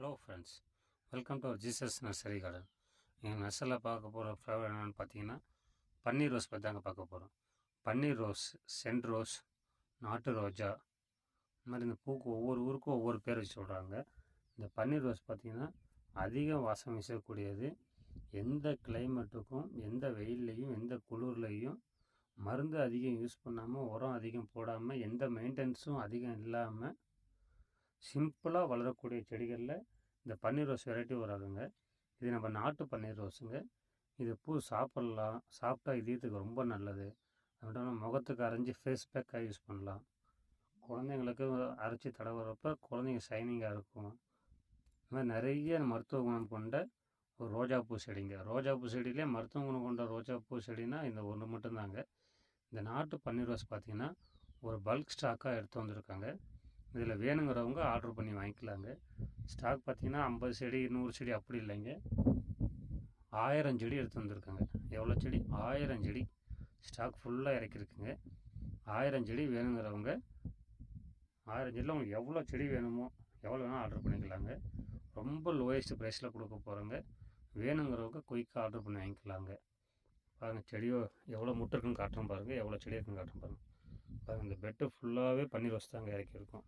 Hello friends welcome to our Jesus nursery garden எங்கள் நர்சரியில் பார்க்க போகிற ஃப்ளவர் என்னென்னு பார்த்தீங்கன்னா பன்னீர் ரோஸ் பற்றி தாங்க பார்க்க போகிறோம் பன்னீர் ரோஸ் சென்ட் ரோஸ் நாட்டு ரோஜா இந்த மாதிரி இந்த பூக்கு ஒவ்வொரு ஊருக்கும் ஒவ்வொரு பேர் வச்சு சொல்கிறாங்க இந்த பன்னீர் ரோஸ் பார்த்திங்கன்னா அதிக வாசம் வீசக்கூடியது. எந்த கிளைமேட்டுக்கும் எந்த வெயில்லையும் எந்த குளிர்லையும் மருந்து அதிகம் யூஸ் பண்ணாமல் உரம் அதிகம் போடாமல் எந்த மெயின்டெனன்ஸும் அதிகம் இல்லாமல் சிம்பிளாக வளரக்கூடிய செடிகளில் இந்த பன்னீர் ரோஸ் வெரைட்டி வராதுங்க. இது நம்ம நாட்டு பன்னீர் ரோஸுங்க. இது பூ சாப்பிட்லாம் சாப்பிட்டா இதயத்துக்கு ரொம்ப நல்லது. அது மட்டும் இல்லாமல் முகத்துக்கு அரைஞ்சி ஃபேஸ் பேக்காக யூஸ் பண்ணலாம். குழந்தைங்களுக்கு அரைச்சி தடவுறப்ப குழந்தைங்க ஷைனிங்காக இருக்கும். இந்த மாதிரி நிறைய மருத்துவ குணம் கொண்ட ஒரு ரோஜாப்பூ செடிங்க. ரோஜாப்பூ செடியிலே மருத்துவ குணம் கொண்ட ரோஜாப்பூ செடினா இந்த ஒன்று மட்டும்தாங்க. இந்த நாட்டு பன்னீர் ரோஸ் பார்த்திங்கன்னா ஒரு பல்க் ஸ்டாக்காக எடுத்து வந்திருக்காங்க. இதில் வேணுங்கிறவங்க ஆர்டர் பண்ணி வாங்கிக்கலாங்க. ஸ்டாக் பார்த்தீங்கன்னா ஐம்பது செடி நூறு செடி அப்படி இல்லைங்க. ஆயிரம் செடி எடுத்து வந்திருக்காங்க. எவ்வளோ செடி? ஆயிரம் செடி. ஸ்டாக் ஃபுல்லாக இறக்கிருக்குங்க ஆயிரம் செடி வேணுங்கிறவங்க ஆயிரம் செடியில் உங்களுக்கு எவ்வளோ செடி வேணுமோ எவ்வளோ வேணால் ஆர்டர் பண்ணிக்கலாங்க. ரொம்ப லோயஸ்ட் ப்ரைஸில் கொடுக்க போகிறோங்க வேணுங்கிறவங்க குயிக்காக ஆர்டர் பண்ணி வாங்கிக்கலாங்க. பாருங்கள் செடியோ எவ்வளோ முட்டை இருக்குன்னு காட்டுறோம் பாருங்கள் எவ்வளோ செடி இருக்குன்னு காட்டுறோம் பாருங்கள் பாருங்கள் இந்த பெட்டு ஃபுல்லாகவே பன்னீர் ரோஸ் தாங்க இறக்கியிருக்கோம்.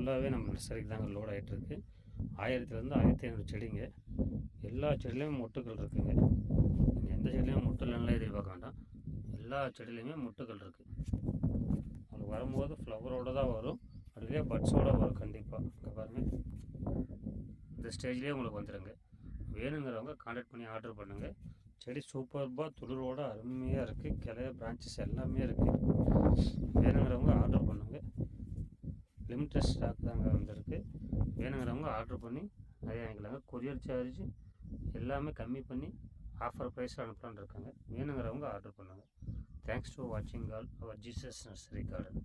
ஃபுல்லாகவே நம்ம நர்சரிக்கு தாங்க லோட் ஆகிட்டுருக்கு ஆயிரத்துலேருந்து ஆயிரத்தி ஐநூறு செடிங்க. எல்லா செடியிலையுமே மொட்டுக்கள் இருக்குங்க. நீங்கள் எந்த செடியிலையும் முட்டு இல்லைன்னா எதிர்பார்க்க வேண்டாம். எல்லா செடியிலையுமே முட்டுக்கள் இருக்குது அது வரும்போது ஃப்ளவரோடு தான் வரும். அதுலேயே பட்ஸோடு வரும் கண்டிப்பாக இங்கே பாருங்கள் இந்த ஸ்டேஜ்லேயே உங்களுக்கு வந்துடுங்க வேணுங்கிறவங்க கான்டாக்ட் பண்ணி ஆர்டர் பண்ணுங்கள் செடி சூப்பர்பாக துளிரோடு அருமையாக இருக்குது கிளைய பிரான்ச்சஸ் எல்லாமே இருக்குது வேணுங்கிறவங்க ஆர்டர் பண்ணுங்கள் லிமிட்டட் ஸ்டாக் தாங்க வந்திருக்கு. வேணுங்கிறவங்க ஆர்டர் பண்ணி அதே வாங்கிக்கலாங்க. கொரியர் சார்ஜ் எல்லாமே கம்மி பண்ணி ஆஃபர் ப்ரைஸ் அனுப்பலான்னு இருக்காங்க வேணுங்கிறவங்க ஆர்டர் பண்ணுங்கள் தேங்க்ஸ் டு வாட்சிங் all our Jesus nursery garden